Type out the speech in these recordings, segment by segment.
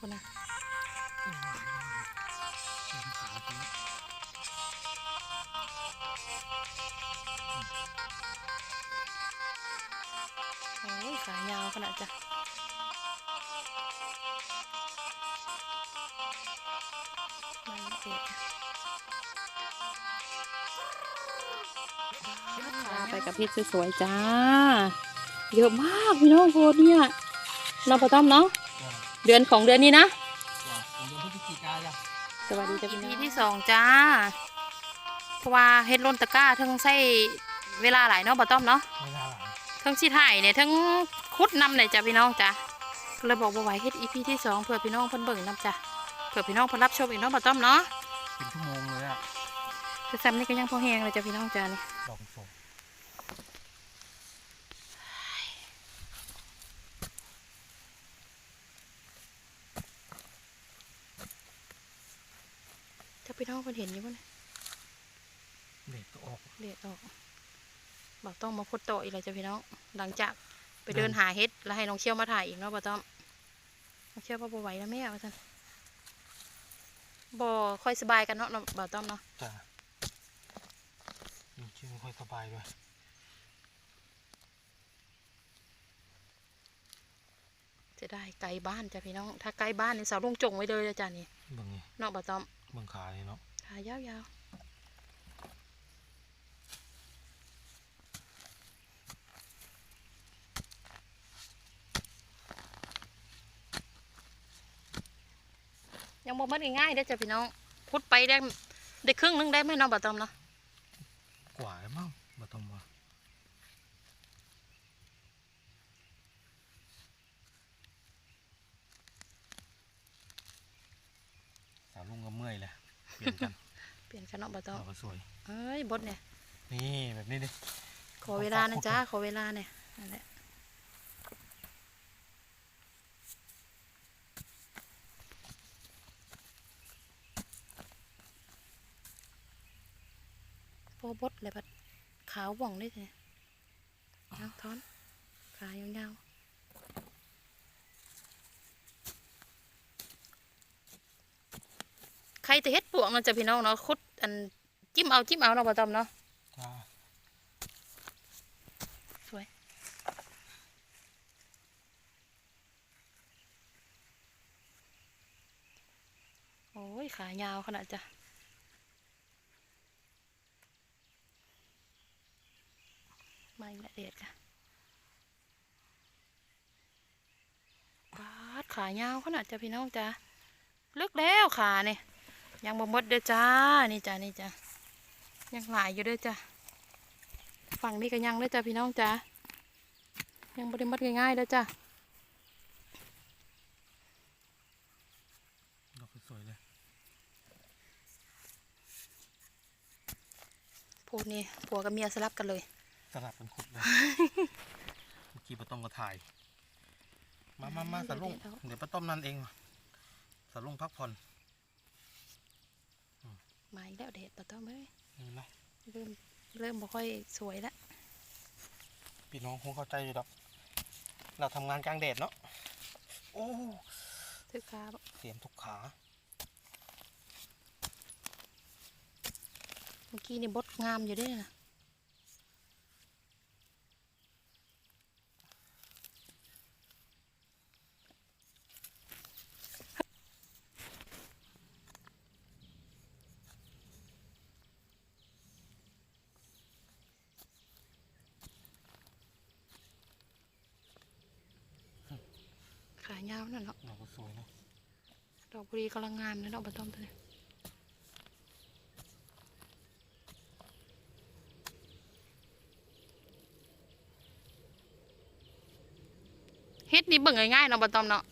คนนะเป็นขาตรงนี้โอ้ยขายาวขนาดจ้ะไม่เด็ดพาไปกับเพชรสวยๆจ้า เยอะมากพี่น้องโคตรเนี่ย เราประต้อมเนาะ เดือนของเดือนนี้นะจ้ะเป็นเดือนพฤศจิกาจ้ะสวัสดีจ้าพี่ที่สองจ้า เพราะว่าเฮ็ดล้นตะกร้าทั้งใช้เวลาหลายเนาะบ่ต้อมเนาะไม่น่าหลังทั้งสิถ่ายเนี่ยทั้งคุดนำเนี่ยจ้ะพี่น้องจ้ะก็เลยบอกว่าไหวเฮ็ดอีพีที่สองเผื่อพี่น้องเพิ่นเบิ่งนำจ้ะเผื่อพี่น้องเพิ่นรับชมอีกเนาะบ่ต้อมเนาะเป็นชั่วโมงเลยอะแต่ซ้ำนี่ก็ยังพอแห้งเลยจ้ะพี่น้องจ้ะนี่ ดอกสด ถ้าพี่น้องเพิ่นเห็นอยู่บ่เนี่ยเด็กก็ออกเด็ดออกบ่ต้องมาพดโตออีกเลยจ้ะพี่น้องหลังจากไปเดินหาเฮ็ดแล้วให้น้องเชี่ยวมาถ่ายอีกเนาะบ่ต้อมน้องเชี่ยวว่าบ่ไหวแล้วแม่ว่าซั่นบ่ค่อยสบายกันเนาะบ่ต้อมเนาะจ้ะอยู่ชื่อไม่ค่อยสบายด้วยจะได้ไกลบ้านจ้ะพี่น้อง ถ้าไกลบ้านนี่สาวลุงจงไว้เลยเลยจ้ะนี่เบิ่งนี่เนาะบ่ต้อมเบิ่งขานี่เนาะขายาวๆยังบ่มันง่ายๆได้จ้ะพี่น้องพุดไปได้ได้ครึ่งหนึงได้ไหมน้องบาตอมเนาะ กว่าแล้วมั้งมาต้องมาสาวลุงก็เมื่อยแหละเปลี่ยนกัน เปลี่ยน กันเนาะบ่ต้อมเราก็สวยเอ้ยบดเนี่ย นี่แบบนี้ดิขอเวลานะจ้าขอเวลาเนี่ยนั่นแหละพอบดเลยบัดขาวบ่องได้เลยเอาท้อน ขายาวๆใครจะเฮ็ดปวกเนาะจ้ะพี่น้องเนาะคุดอัน จิ้มเอาจิ้มเอาเนาะบ่ต้อมเนาะจ้าสวยโอ้ยขายาวขนาดจ้ะมาอีกและเด็ดค่ะปาดขายาวขนาดจ้ะพี่น้องจ้ะลึกแล้วขาเนี่ยยังบ่หมดเด้อจ้า นี่จ้ะนี่จ้ะ ยังหลายอยู่เด้อจ้ะฝั่งนี้ก็ยังเด้อจ้ะพี่น้องจ้ะยังบ่ได้หมดง่ายๆเด้อจ้ะดอกสวยๆเลยพูดนี่ผัวกับเมียสลับกันเลยสลับเป็นขุดเลยเมื่อกี้ป้าต้อมก็ถ่าย มามามาสาลุงเดี๋ยวเดี๋ยวป้าต้อมนั่นเองสาลุงพักผ่อนมาอีกแล้วเด็ดปะต้อมเอ้ย เห็นไหมเริ่มเริ่มบ่ค่อยสวยแล้วพี่น้องคงเข้าใจอยู่ดอก เราทำงานกลางแดดเนาะ โอ้ถือขาบ่เสียมทุกขา เมื่อกี้นี่บดงามอยู่เด้วยนะ ยาวนั่นเนาะเราก็สวยนะดอกบุรีกำลังงามเลยดอกบะต้อมตัวนี้เฮ็ดนี่เบิ่งง่ายๆเนาะบะต้อมเนาะ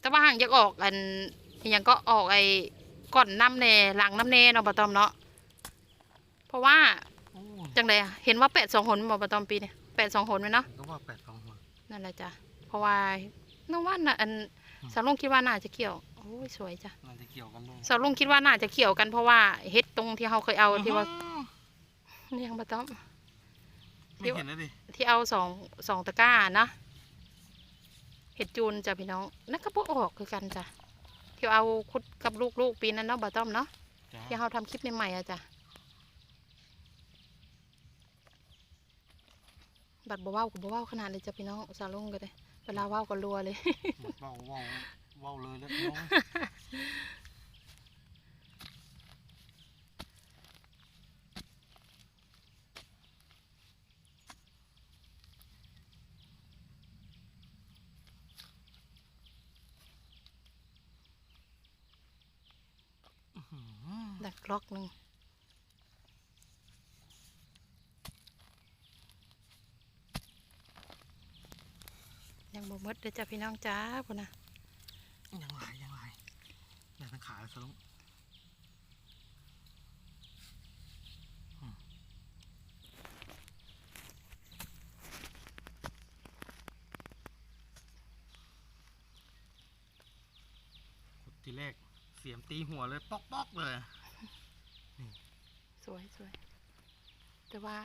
แต่ว่าหางอยากออกอันอหยังก็ออกไอ้ก่อนน้ำแน่หลังน้ำแน่เนาะบะต้อมเนาะเพราะว่าโอ้จังไดอะเห็นว่าแปดสองหนบ่บะต้อมปีเนี่ยแปดสองหนไหมเนาะก็ว่าแปดสองหัวนั่นแหละจ้ะเพราะว่า น้องว่าน่ะอันสาวลุงคิดว่าน่าจะเกี่ยวโอ้ยสวยจ้ะน่าจะเกี่ยวกันด้วยสาวลุงคิดว่าน่าจะเกี่ยวกันเพราะว่าเฮ็ดตรงที่เขาเคยเอาที่ว่านี่ยังบะต้อมไม่เห็นนะดิที่เอาสองสองตะกร้านะเห็ดจูนจ้ะพี่น้องนั่นก็บ่ออกคือกันจ้ะที่เอาคุดกับลูกๆปีนั้นเนาะบ่ต้อมเนาะจ้าที่เราทำคลิปใหม่ๆอะจ้ะบัดบ่เว้ากับบ่เว้าขนาดเลยจ้ะพี่น้องสาลงก็ได้ เวลาว่าวก็รัวเลย หมดเว้าเว้าเว้าเลยแล้วน้อง ดักกล็อกหนึ่งยังบ่หม ดเลยจ้ะพี่น้องจ้าพุ่นนะยังหลายยังหลายได้ทั้งขาแล้วสลุงอืมขุดทีแรกเสียมตีหัวเลย ป๊อกป๊อกๆเลย สวยสวยแต่ว่า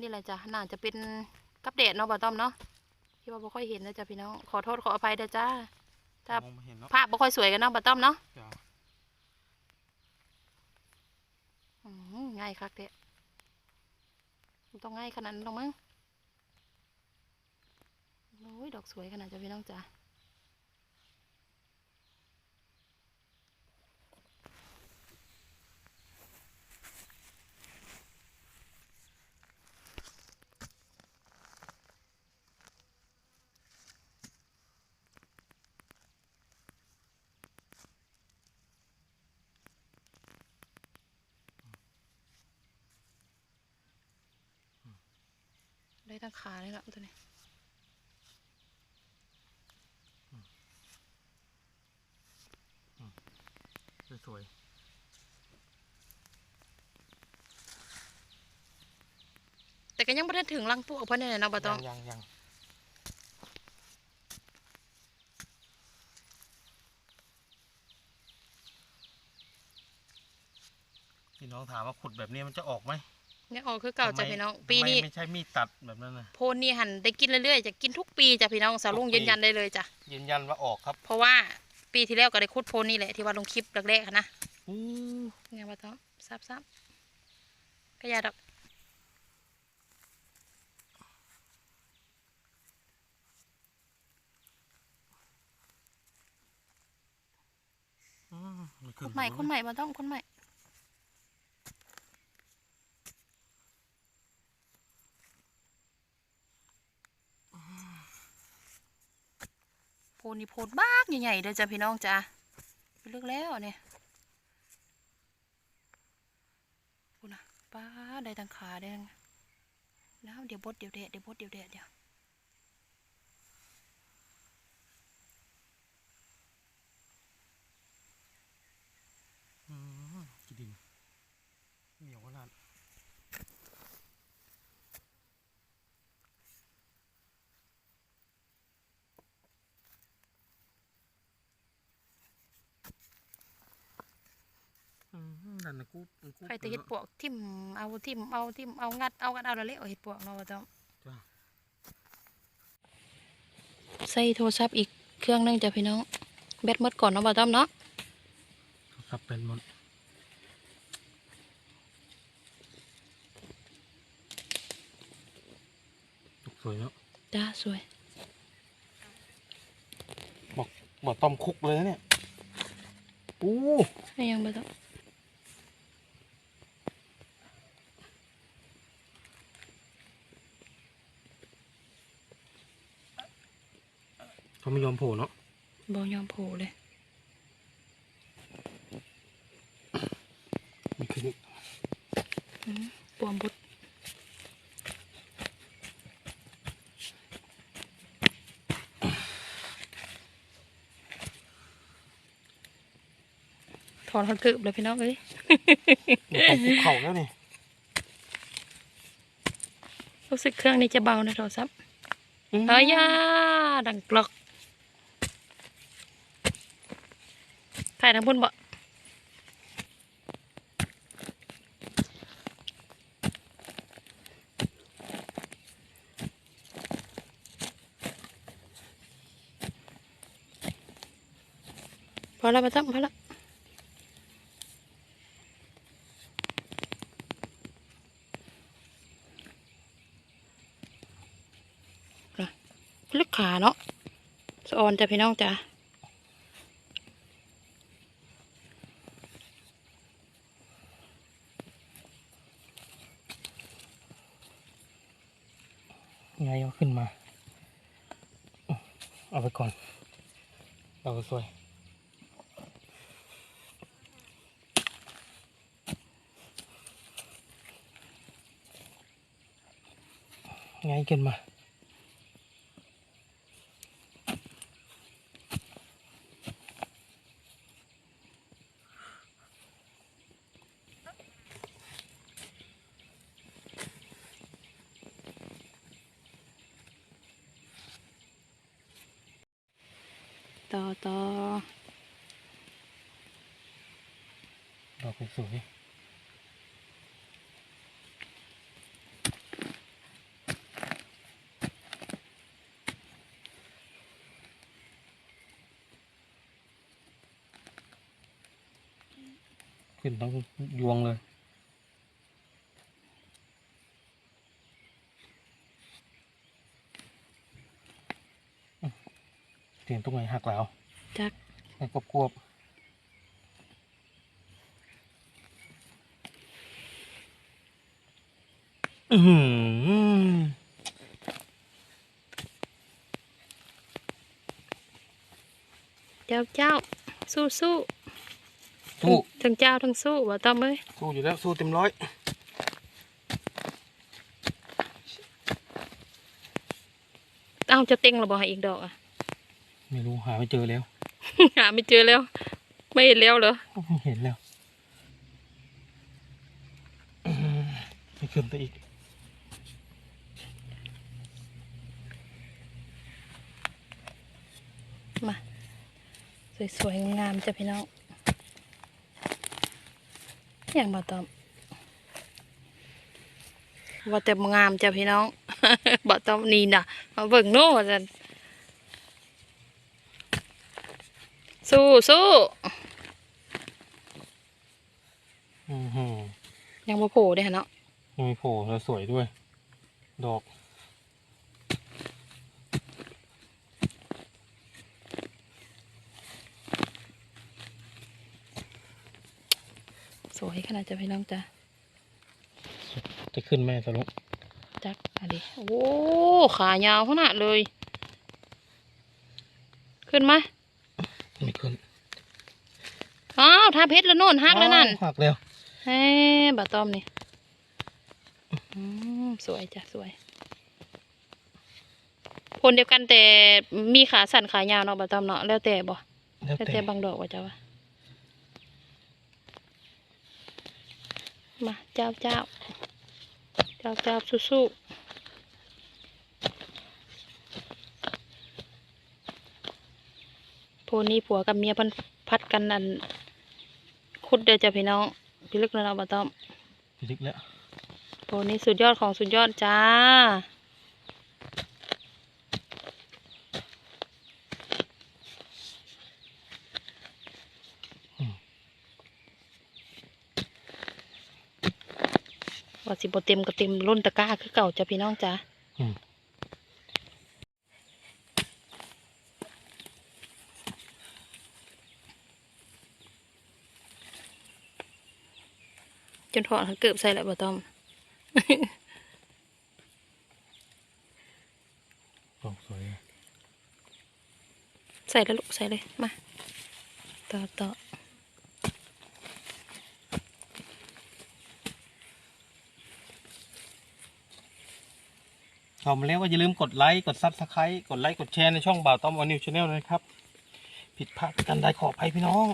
นี่แหละจ้ะน่าจะเป็นกับแดดเนาะบ่ต้อมเนาะ ที่ว่าบ่ค่อยเห็นนะจ้ะพี่น้อง ขอโทษขออภัยเด้อจ้า ครับ มองไม่เห็นเนาะภาพบ่ค่อยสวยกันเนาะบ่ต้อมเนาะจ้าอืมง่ายคักเด้มันต้องง่ายขนาดนั้นหรอกมั้งโอ้ยดอกสวยขนาดจ้ะพี่น้องจ้า ทั้งขาเลยเนาะตัวนี้สวยแต่ก็ยังไม่ได้ถึงรังพวกเพิ่นเลยนะบ่ๆต้องงยังยังพี่น้องถามว่าขุดแบบนี้มันจะออกไหม เนี่ยออกคือเก่าจ้ะทำไมพี่น้องทำไมปีนี้ไม่ใช่มีดตัดแบบนั้นนะโพนนี่หันได้กินเรื่อยๆจะกินทุกปีจ้ะพี่น้องสาวลุงทุกปียืนยันได้เลยจ้ะยืนยันว่าออกครับ เพราะว่าปีที่แล้วก็ได้คุดโพนนี่แหละที่ว่าลงคลิปแรกๆอะนะอู้ไงบ่ต้องซับซับๆก็อยาดอกอืมไม่คขึ้นใหม่คนใหม่บ่ต้องคนใหม่ นนี่โพนบ้ากใหญ่ๆเด้อจ้ะพี่น้องจ้ะไปเลือกแล้วเนี่ยคุณนะป้าได้ทั้งขาได้ทั้งน้ำเดี๋ยวบดเดี๋ยวแดดเดี๋ยวบดเดี๋ยวแดดเดี๋ยว อืมกี่ดินเหนียวขนาดอืม นั่นนะกูกูใครจะเห็ดปวกทิ่มเอาทิ่มเอาทิ่มเอางัดเอางัดเอาแล้วเละเอาเห็ดปวกเนาะบ่ต้องจ้าใส่โทรศัพท์อีกเครื่องหนึงจ้ะพี่น้องแบตหมดก่อนเนาะบ่ต้อมเนาะครับเป็นหมดสวยเนาะจ้าสวยบอกต้มคุกเลยนะเนี่ยอู้ให้ยังบ่ต้อง เขาไม่ยอมโผล่เนาะบ่ยอมโผล่เลยมีขึ้นอืมปวมบดถอนเขาเกือบเลยพี่น้องเอ้ยมีต้มคุกเข่าแล้วนี่รู้สึกเครื่องนี้จะเบานะโทรศัพท์เอ้ยยาดังกลอก ถ่ายทางบนบ่อแล้วมาตั้งพอแล้วน่ะลึกขาเนาะสะออนจ้ะพี่น้องจ้ะ ไงเอาขึ้นมา เอาไปก่อน เราก็สวยไงขึ้นมาต่อต่อเรายขึ้นต้อ งยวงเลยเสี ยงตรงไหนหักแล้วจักไอ้กบกวบอือหือเจ้าเจ้าสู้สู้สู้ทั้งเจ้าทั้งสู้บ่ต้อมเอ้ยสู้อยู่แล้วสู้เต็มร้อยเอาจะเต็งหรือบ่ให้อีกดอกอะ ไม่รู้หาไม่เจอแล้ว หาไม่เจอแล้ว ไม่เห็นแล้วเหรอไม่เห็นแล้วอื้อหือไม่ขึ้นไปอีกมา สวยๆงามๆจ้ะพี่น้องอย่างบ่ต้อมว่าแต่บ่งามจ้ะพี่น้องบ่ต้อมนี่น่ะมาเบิ่งโน่จัน สู้สู้อือหือยังบ่โผล่เด้อเนาะยังมีโผล่แล้วสวยด้วย ดอก สวยขนาดจ้ะพี่น้องจ้ะจะขึ้นแม่สรุปจักอะดิโอ้ขายาวขนาดเลย ขึ้นมาไม่ขึ้น อ้าวทาเพชรแล้วโน่นหักแล้วนั่นอ้าหักแล้วเฮ้บาตอมนี่อืมสวยจ้ะสวยคนเดียวกันแต่มีขาสั้นขายาวเนาะบาตอมเนาะแล้วแต่บ่แล้วแล้วแต่แต่บางดอกว่าจ้าวะมาเจ้าเจ้าเจ้าเจ้าสู้ๆโพนี้ผัวกับเมียเพันพัดกันอัน คุดเดียวจ้ะพี่น้องพี่ลึกแล้วเนาะบาตอมลึกแล้วโพนี้สุดยอดของสุดยอดจ้าว่าสิบเต็มก็เต็มล้นตะกร้าคือเก่าจ้ะพี่น้องจ้า อืม จนถอดเกือบใส่แล้วบ่ต้อมดอกสวยใส่แล้วลูกใส่เลยมาต่อต่อชมแล้วก็อย่าลืมกดไลค์ กดซับสไครต์กดไลค์ กดแชร์ในช่องบ่าวต้อมอนิวชาแนลนะครับ ผิดพลาดกันได้ขออภัยพี่น้อง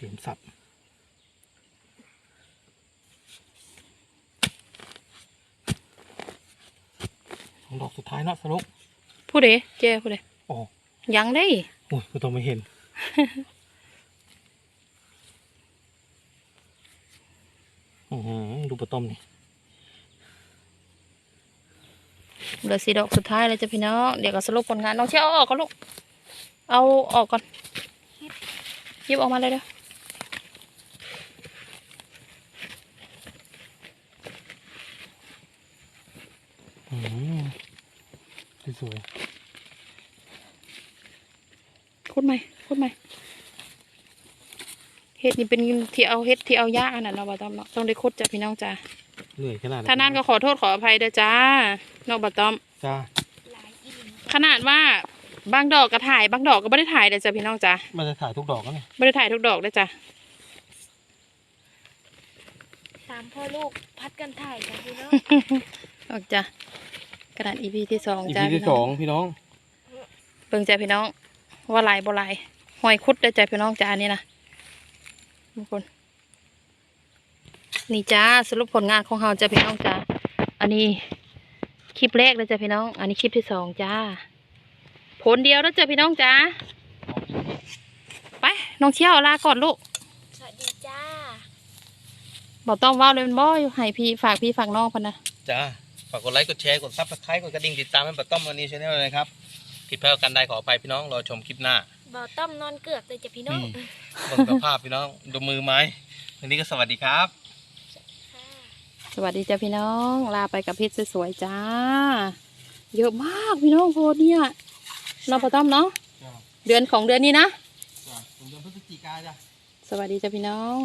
สียมสับของดอกสุดท้ายเนาะสรุปผู้ใดเจ้ผู้ใดโอ้ยังได้โอ้ยไม่ต้องไม่เห็นอือหือดูปลาต้มนี่เหลือสีดอกสุดท้ายเลยจ้ะพี่น้อง เดี๋ยวก็สรุปผลงานน้องเชี่ยวเอาออกก่อนลูก เอาออกก่อนหยิบออกมาเลยเด้ออืม สวยคุดไหมคุดไหมเห็ดนี่เป็นที่เอาเห็ดที่เอายากอันนั้นเราะบ่ต้องเนาะต้องได้คุดจ้ะพี่น้องจ้ะๆเหนื่อยขนาดถ้านั่นก็ขอโทษขออภัยเด้อจ้าน้องบะต้อมจ้าขนาดว่าบางดอกก็ถ่ายบางดอกก็ไม่ได้ถ่ายเด้อจ้ะพี่น้องจ้ะมันจะถ่ายทุกดอกก็เนี่ยไม่ได้ถ่ายทุกดอกเด้อจ้ะสามพ่อลูกพัดกันถ่ายกันพี่น้องออกจ้ะ กระดาษ EP ที่สองอีจ้าพีที่พี่สน้อองงพี่น้องเบิ่งจ้ะพี่น้อง ว่าลายบ่ลายหอยคุดเด้อจ้ะพี่น้องจ้าอันนี้นะทุกคน นี่จ้าสรุปผลงานของเราจ้ะพี่น้องจ้าอันนี้คลิปแรกเลยจ้ะพี่น้อง อันนี้คลิปที่สองจ้า ผลเดียวแล้วจ้ะพี่น้องจ้าไปน้องเชี่ยวลาก่อนลูก สวัสดีจ้า บอกต้องว่าวเลยมันบ่อยู่ให้พี่ฝากพี่ฝากน้องพันนะจ้า ฝากกดไลค์กดแชร์กดซับสไครต์กดกระดิ่งติดตามให้ปัตต้อมวันนี้ชาแนลเลยนะครับผิดพลาดกันได้ขออภัยพี่น้องรอชมคลิปหน้าบ่าวต้อมนอนเกือกเลยจ้ะพี่น้องอืมบนสภาพพี่น้องดูมือไม้วันนี้ก็สวัสดีครับค่ะสวัสดีจ้ะพี่น้องลาไปกับเพชรสวยๆจ้า เยอะมากพี่น้องโพดเนี่ยเราพอต้อมเนาะจ้าเดือนของเดือนนี้นะจ้าผมเดือนพฤศจิกาจ้าสวัสดีจ้ะพี่น้อง